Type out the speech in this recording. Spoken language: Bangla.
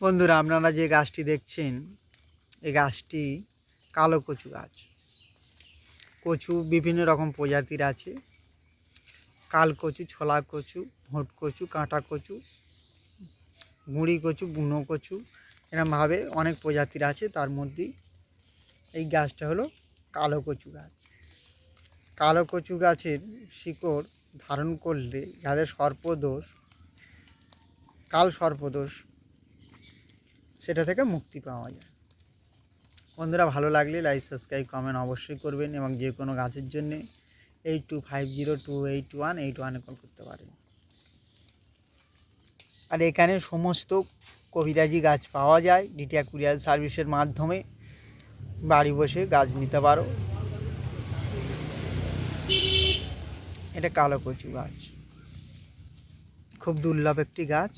বন্ধুরা, আপনারা যে গাছটি দেখছেন, এই গাছটি কালো কচু গাছ। কচু বিভিন্ন রকম প্রজাতির আছে। কাল কচু, ছোলা কচু, ভোট কচু, কাঁটা কচু, গুঁড়ি কচু, বুনো কচু এরকমভাবে অনেক প্রজাতির আছে। তার মধ্যে এই গাছটা হলো কালো কচু গাছ। কালো কচু গাছের শিকড় ধারণ করলে যাদের সর্পদোষ, কাল সর্পদোষ সেটা থেকে মুক্তি পাওয়া যায়। বন্ধুরা, ভালো লাগলে লাইক সাবস্ক্রাইব কমেন্ট অবশ্যই করবেন এবং যে কোনো গাছের জন্য eight two five zero two eight one eight ওয়ানে কল করতে পারেন। আর এখানে সমস্ত কবিরাজি গাছ পাওয়া যায়। ডিটিয়া কুরিয়ার সার্ভিসের মাধ্যমে বাড়ি বসে গাছ নিতে পারো। এটা কালো কচু গাছ। খুব দুর্লভ একটি গাছ।